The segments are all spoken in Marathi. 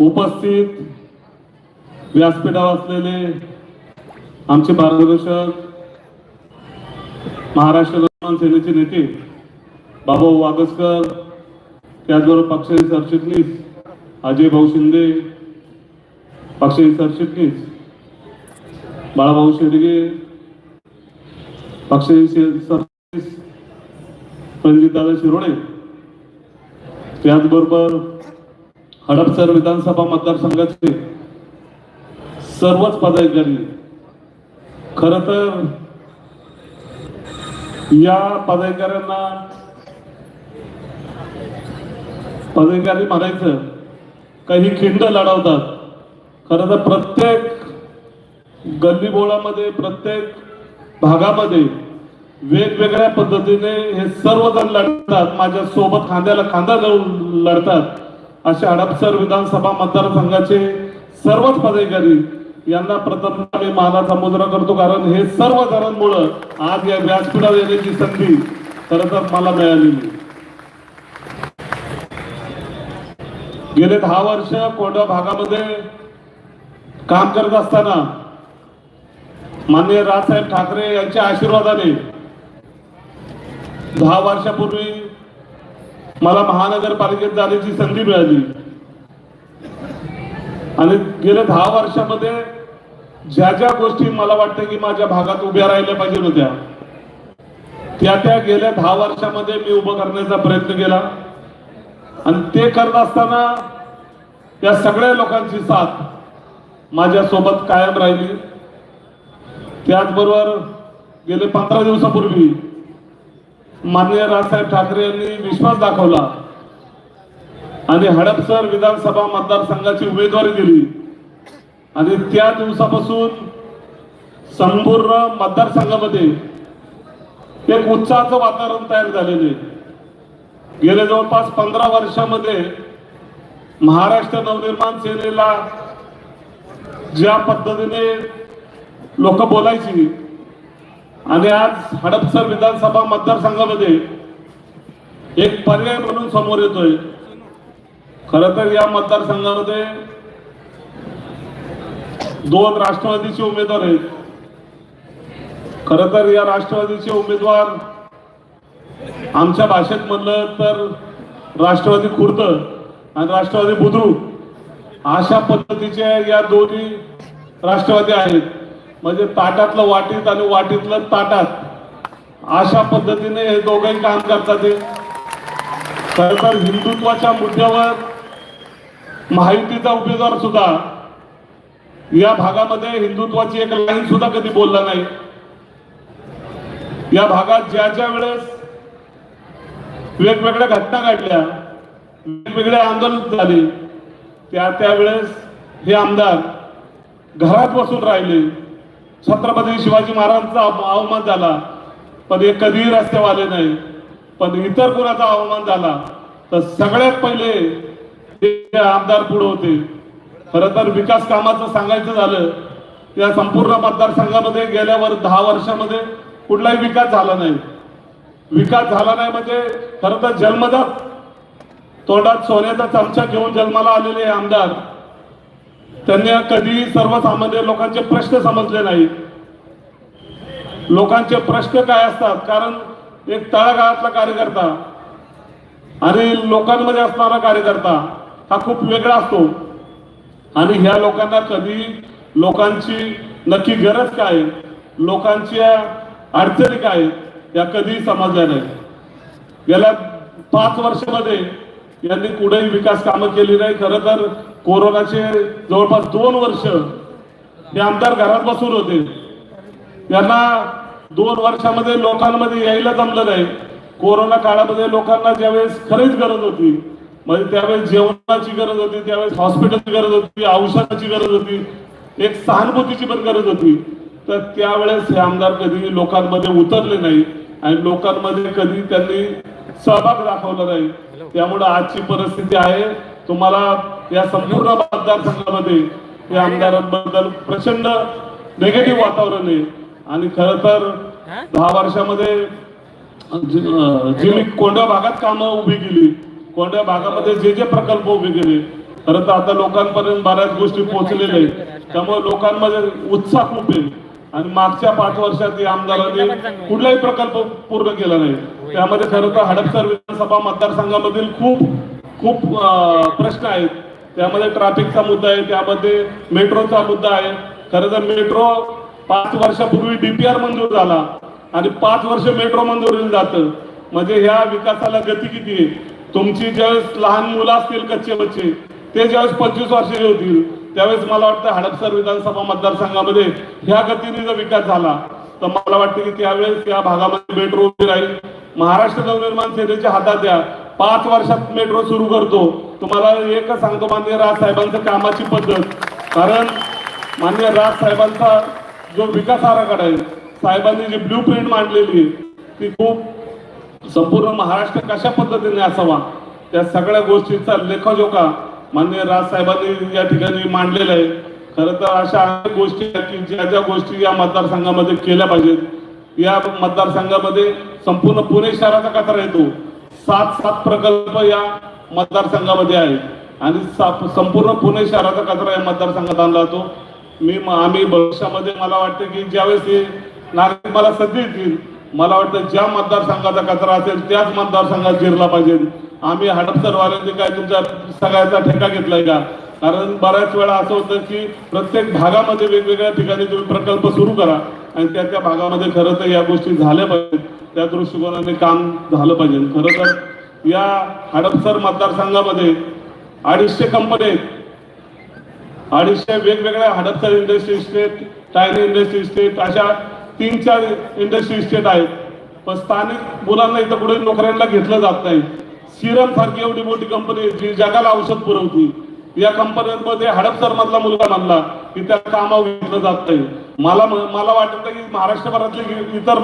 उपस्थित व्यासपीठावर असलेले आमचे मार्गदर्शक महाराष्ट्र निर्माण सेनेचे नेते बाबा वागसकर त्याचबरोबर पक्षाचे सरचिटणीस अजय भाऊ शिंदे पक्षाचे सरचिटणीस बाळाभाऊ शेडगे पक्षाचे शे- सरचिटणीस रणजितदादा शिरोडे. त्याचबरोबर हडपसर विधानसभा मतदारसंघाचे सर्वच पदाधिकारी. खर तर या पदाधिकाऱ्यांना पदाधिकारी म्हणायचं काही खिंड लढवतात. खरं तर प्रत्येक गल्लीबोळामध्ये प्रत्येक भागामध्ये वेगवेगळ्या पद्धतीने हे सर्वजण लढतात माझ्या सोबत खांद्याला खांदा लावून लढतात. असे हडपसर विधानसभा मतदारसंघाचे सर्वच पदाधिकारी यांना प्रथम मी मानाचा मुद्रा करतो कारण हे सर्व जणांमुळं आज या व्यासपीठावर येण्याची संधी खर तर मला मिळालेली गेले दहा वर्ष कोंढा भागामध्ये काम करत असताना माननीय राजसाहेब ठाकरे यांच्या आशीर्वादाने दहा वर्षापूर्वी मला महानगरपालिकेत जाण्याची संधी मिळाली. आणि गेल्या दहा वर्षामध्ये ज्या ज्या गोष्टी मला वाटतं की माझ्या भागात उभ्या राहिल्या पाहिजे होत्या त्या त्या गेल्या दहा वर्षामध्ये मी उभं करण्याचा प्रयत्न केला. आणि ते करत असताना या सगळ्या लोकांची साथ माझ्या सोबत कायम राहिली. त्याचबरोबर गेले पंधरा दिवसापूर्वी माननीय राजसाहेब ठाकरे यांनी विश्वास दाखवला आणि हडपसर विधानसभा मतदारसंघाची उमेदवारी दिली. आणि त्या दिवसापासून संपूर्ण मतदारसंघामध्ये एक उत्साहाचं वातावरण तयार झालेले गेले जवळपास पंधरा वर्षामध्ये महाराष्ट्र नवनिर्माण सेनेला ज्या पद्धतीने लोक बोलायची आणि आज हडपसर विधानसभा मतदारसंघामध्ये एक पर्याय म्हणून समोर येतोय. खर तर या मतदारसंघामध्ये दोन राष्ट्रवादीचे उमेदवार आहेत. खर तर या राष्ट्रवादीचे उमेदवार आमच्या भाषेत म्हणलं तर राष्ट्रवादी खुर्द आणि राष्ट्रवादी बुद्रुक अशा पद्धतीचे या दोन्ही राष्ट्रवादी आहेत. म्हणजे ताटातलं वाटीत आणि वाटीतलं ताटात. अशा पद्धतीने हे दोघंही काम करतात ते खर तर हिंदुत्वाच्या मुद्द्यावर महायुतीचा उमेदवार सुद्धा या भागामध्ये हिंदुत्वाची एक लाईन सुद्धा कधी बोलला नाही. या भागात ज्या ज्या वेळेस वेगवेगळ्या घटना घडल्या वेगवेगळे आंदोलन झाले त्या त्यावेळेस हे आमदार घरात बसून राहिले. छत्रपती शिवाजी महाराजांचा अवमान झाला. पण हे कधीही रस्त्यावर आले नाही. पण इतर कोणाचा अवमान झाला तर सगळ्यात पहिले हे आमदार पुढे होते. खरं तर विकास कामाचं सांगायचं झालं या संपूर्ण मतदारसंघामध्ये गेल्यावर दहा वर्षामध्ये कुठलाही विकास झाला नाही. विकास झाला नाही म्हणजे खरं तर जन्मजात तोंडात सोन्याचा चमचा घेऊन जन्माला आलेले आमदार त्यांनी कधी सर्वसामान्य लोकांचे प्रश्न समजले नाहीत. लोकांचे प्रश्न काय असतात? कारण एक तळागाळातला कार्यकर्ता आणि लोकांमध्ये असणारा कार्यकर्ता हा खूप वेगळा असतो. आणि ह्या लोकांना कधी लोकांची नक्की गरज काय? लोकांच्या अडचणी काय? या कधी समजल्या नाही गेल्या पाच वर्षामध्ये यांनी कुठेही विकास कामं केली नाही. खरं तर कोरोनाचे जवळपास दोन वर्ष हे आमदार घरात बसून होते. त्यांना दोन वर्षामध्ये लोकांमध्ये यायला जमलं नाही. कोरोना काळामध्ये लोकांना ज्यावेळेस खरीच गरज होती म्हणजे त्यावेळेस जेवणाची गरज होती त्यावेळेस हॉस्पिटलची गरज होती औषधाची गरज होती एक सहानुभूतीची पण गरज होती. तर त्यावेळेस हे आमदार कधी लोकांमध्ये उतरले नाही आणि लोकांमध्ये कधी त्यांनी सहभाग दाखवला नाही. त्यामुळे आजची परिस्थिती आहे. तुम्हाला या संपूर्ण मतदारसंघामध्ये या आमदारांबद्दल प्रचंड निगेटिव्ह वातावरण आहे. आणि खर तर दहा वर्षामध्ये जी मी कोंड्या भागात कामं उभी केली. कोंड्या भागामध्ये जे जे प्रकल्प उभे केले खरं तर आता लोकांपर्यंत बऱ्याच गोष्टी पोहोचलेल्या आहेत. त्यामुळे लोकांमध्ये उत्साह खूप आहे. आणि मागच्या पाच वर्षात या आमदारांनी कुठलाही प्रकल्प पूर्ण केला नाही. त्यामध्ये खरं तर हडपसर विधानसभा मतदारसंघामधील खूप खूप प्रश्न आहेत. त्यामध्ये ट्रॅफिकचा मुद्दा आहे त्यामध्ये मेट्रोचा मुद्दा आहे. खरं तर मेट्रो पाच वर्षापूर्वी डीपीआर मंजूर झाला आणि पाच वर्ष मेट्रो मंजूर जातं. म्हणजे ह्या विकासाला गती किती आहे? तुमची ज्यावेळेस लहान मुलं असतील कच्चे बच्चे ते ज्यावेळेस पंचवीस वर्षाचे होतील त्यावेळेस मला वाटतं हडपसर विधानसभा मतदारसंघामध्ये ह्या गतीने जर विकास झाला तर मला वाटतं की त्यावेळेस या भागामध्ये मेट्रो उभी राहील. महाराष्ट्र नवनिर्माण सेनेच्या हातात द्या. पाच वर्षात मेट्रो सुरू करतो. तुम्हाला एकच सांगतो मान्य राज साहेबांचं कामाची पद्धत. कारण मान्य राज साहेबांचा जो विकास आराखडा आहे साहेबांनी जी ब्ल्यू प्रिंट मांडलेली आहे ती खूप संपूर्ण महाराष्ट्र कशा पद्धतीने असावा त्या सगळ्या गोष्टींचा लेखाजोखा माननीय राजसाहेबांनी या ठिकाणी मांडलेलं आहे. खरं तर अशा अनेक गोष्टी आहेत की ज्या ज्या गोष्टी या मतदारसंघामध्ये केल्या पाहिजेत. या मतदारसंघामध्ये संपूर्ण पुणे शहराचा कचरा येतो. सात सात प्रकल्प या मतदारसंघामध्ये आहे आणि संपूर्ण पुणे शहराचा कचरा या मतदारसंघात आणला जातो. मी आम्ही भविष्यामध्ये मला वाटतं की ज्यावेळेस हे नागरिक मला संधी येतील मला वाटतं ज्या मतदारसंघाचा कचरा असेल त्याच मतदारसंघात जिरला पाहिजे आम्ही हडपसरवाल्यांनी काय तुमच्या सगळ्याचा ठेका घेतलाय का? कारण बऱ्याच वेळा असं होतं की प्रत्येक भागामध्ये वेगवेगळ्या ठिकाणी तुम्ही प्रकल्प सुरू करा आणि त्या त्या भागामध्ये खरं तर या गोष्टी झाल्या पाहिजेत. त्या दृष्टिकोनाने काम झालं पाहिजे. खरं तर या हडपसर मतदारसंघामध्ये अडीचशे कंपनी आहेत. अडीचशे वेगवेगळ्या Hadapsar industry estate tiny industry estate अशा तीन चार इंडस्ट्री इस्टेट आहेत. पण स्थानिक मुलांना इथं कुठे नोकऱ्यांना घेतलं जात नाही. सिरम सारखी एवढी मोठी कंपनी जी जगाला औषध पुरवती. या कंपन्यांमध्ये हडपसर मधला मुलगा म्हणला की त्या कामावर घेतलं जात नाही. मला मला वाटत की महाराष्ट्रभरातली इतर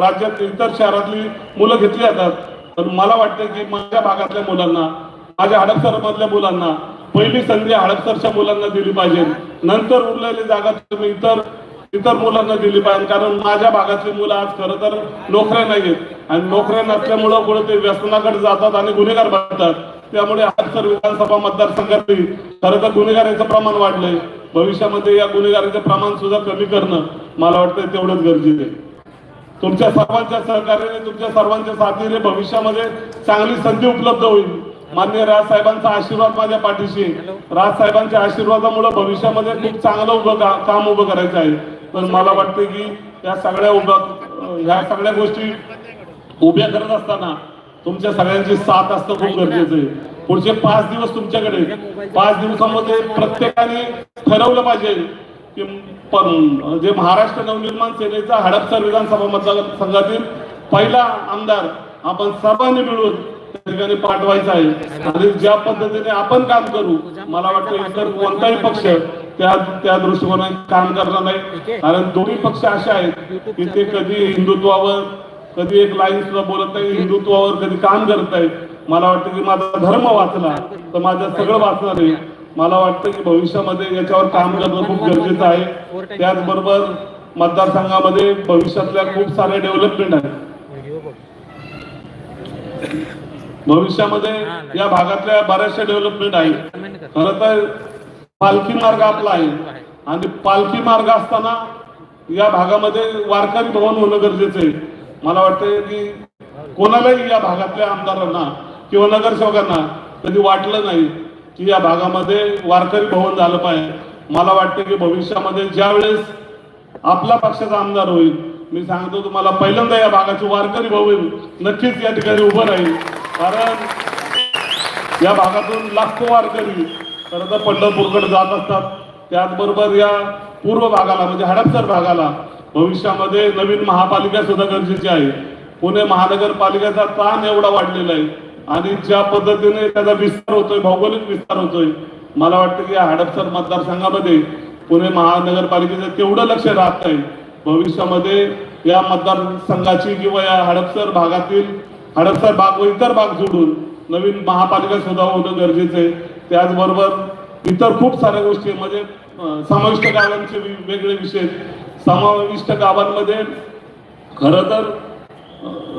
राज्यात इतर शहरातली मुलं घेतली जातात. तर मला वाटतं की माझ्या भागातल्या मुलांना माझ्या हडपसर मधल्या मुलांना पहिली संधी हडपसरच्या मुलांना दिली पाहिजे. नंतर उरलेली जागा तुम्ही इतर इतर मुलांना दिली पाहिजे. कारण माझ्या भागातली मुलं आज खरं तर नोकऱ्या नाही आहेत आणि नोकऱ्या नसल्यामुळं कुठे ते व्यसनाकडे जातात आणि गुन्हेगार बनतात. त्यामुळे हडपसर विधानसभा मतदारसंघातही खरं तर गुन्हेगारांचं प्रमाण वाढलंय. भविष्यामध्ये या गुन्हेगारांचं प्रमाण सुद्धा कमी करणं मला वाटतं तेवढंच गरजेचं आहे. तुमच्या सर्वांच्या सहकार्याने तुमच्या सर्वांच्या साथीने भविष्यामध्ये चांगली संधी उपलब्ध होईल. मान्य राज साहेबांचा आशीर्वाद माझ्या पाठीशी राज साहेबांच्या आशीर्वादामुळे भविष्यामध्ये खूप चांगलं उभं का- काम उभं करायचं आहे. पण मला वाटतं की या सगळ्या उभ्या ह्या सगळ्या गोष्टी उभ्या करत असताना तुमच्या सगळ्यांची साथ असणं खूप गरजेचं आहे. पुढचे पाच दिवस तुमच्याकडे पाच दिवसामध्ये प्रत्येकाने ठरवलं पाहिजे की पण जे महाराष्ट्र नवनिर्माण सेनेचा हडपसर विधानसभा मतदारसंघातील पहिला आमदार आपण सर्वांनी मिळून त्या ठिकाणी पाठवायचा आहे. आणि ज्या पद्धतीने आपण काम करू मला वाटतं इतर कोणताही पक्ष त्या त्या दृष्टिकोनाने काम करणार नाही. कारण दोन्ही पक्ष असे आहेत की ते कधी हिंदुत्वावर कधी एक लाईन सुद्धा बोलत नाही हिंदुत्वावर कधी काम करत नाही. मला वाटतं की माझा धर्म वाचला तर माझं सगळं वाचणार आहे. मला वाटतं की भविष्यामध्ये याच्यावर काम करणं खूप गरजेचं आहे. त्याचबरोबर मतदारसंघामध्ये भविष्यातल्या खूप सारे डेव्हलपमेंट आहेत. भविष्यामध्ये या भागातल्या बऱ्याचशा डेव्हलपमेंट आहेत. खरं तर पालखी मार्ग आपला आहे. आणि पालखी मार्ग असताना या भागामध्ये वारकरी भवन होणं गरजेचं आहे. मला वाटतं की कोणालाही या भागातल्या आमदारांना किंवा नगरसेवकांना कधी वाटलं नाही की या भागामध्ये वारकरी भवन झालं पाहिजे. मला वाटतं की भविष्यामध्ये ज्या वेळेस आपला पक्षाचा आमदार होईल मी सांगतो तुम्हाला पहिल्यांदा या भागाची वारकरी भवन नक्कीच या ठिकाणी उभं राहील. कारण या भागातून लाखो वारकरी खरं तर पंढरपूरकडे जात असतात. त्याचबरोबर या पूर्व भागाला म्हणजे हडपसर भागाला भविष्यामध्ये नवीन महापालिका सुद्धा गरजेची आहे. पुणे महानगरपालिकेचा ताण एवढा वाढलेला आहे. आणि ज्या पद्धतीने त्याचा विस्तार होतोय भौगोलिक विस्तार होतोय मला वाटतं की या हडपसर मतदारसंघामध्ये पुणे महानगरपालिकेचं तेवढं लक्ष राहत नाही भविष्यामध्ये या मतदारसंघाची किंवा या हडपसर भागातील हडपसर भाग व इतर भाग जोडून नवीन महापालिका सुद्धा होणं गरजेचं आहे. त्याचबरोबर इतर खूप साऱ्या गोष्टी म्हणजे समाविष्ट गावांचे वेगळे विषय समाविष्ट गावांमध्ये खरं तर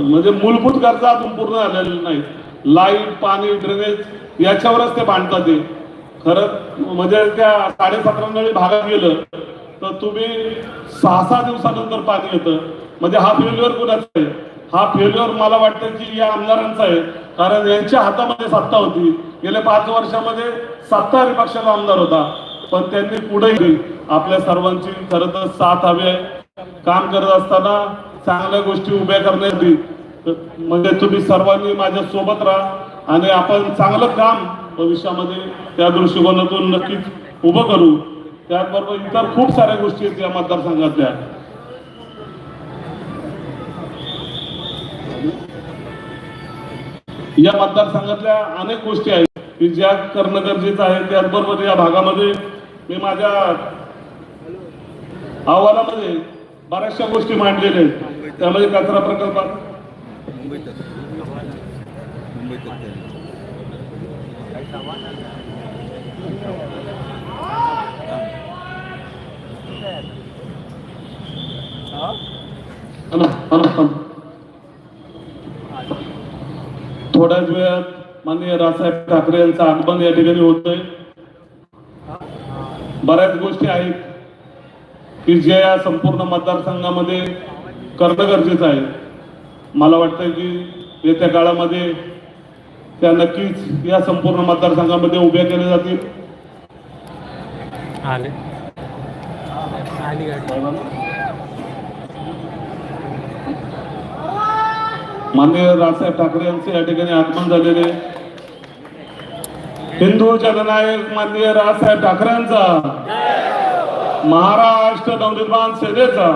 म्हणजे मूलभूत गरजा अजून पूर्ण झालेल्या नाहीत. लाइट पाणी ड्रेनेज याच्यावरच ते बांधतात ते खरं म्हणजे त्या साडेसतरा भागात गेलं तर तुम्ही सहा सहा दिवसानंतर पाणी येतं. म्हणजे हा फेल्युअर कुणाचा आहे? हा फेल्युअर मला वाटतं की या आमदारांचा आहे. कारण यांच्या हातामध्ये सत्ता होती. गेल्या पाच वर्षामध्ये सत्ताधारी पक्षाचा आमदार होता. पण त्यांनी पुढे आपल्या सर्वांची खरं तर साथ हवी आहे. काम करत असताना चांगल्या गोष्टी उभ्या करण्यासाठी म्हणजे तुम्ही सर्वांनी माझ्या सोबत राहा आणि आपण चांगलं काम भविष्यामध्ये त्या दृष्टिकोनातून नक्कीच उभं करू. त्याचबरोबर इतर खूप साऱ्या गोष्टी आहेत या मतदारसंघातल्या. या मतदारसंघातल्या अनेक गोष्टी आहेत की ज्या करणं गरजेचं आहे. त्याचबरोबर या भागामध्ये मी माझ्या अहवालामध्ये बऱ्याचशा गोष्टी मांडलेल्या आहेत. त्यामध्ये कचरा प्रकल्पात थोड्याच वेळात माननीय राजसाहेब ठाकरे यांचं आगमन या ठिकाणी होतंय. बऱ्याच गोष्टी आहेत. की ज्या या संपूर्ण मतदारसंघामध्ये करणं गरजेचं आहे. मला वाटतं की येत्या काळामध्ये त्या नक्कीच या संपूर्ण मतदारसंघामध्ये उभ्या केल्या जातील. माननीय राजसाहेब ठाकरे यांचे या ठिकाणी आगमन झालेले. हिंदू जननायक माननीय राजसाहेब ठाकरेंचा. महाराष्ट्र नवनिर्माण सेनेचा.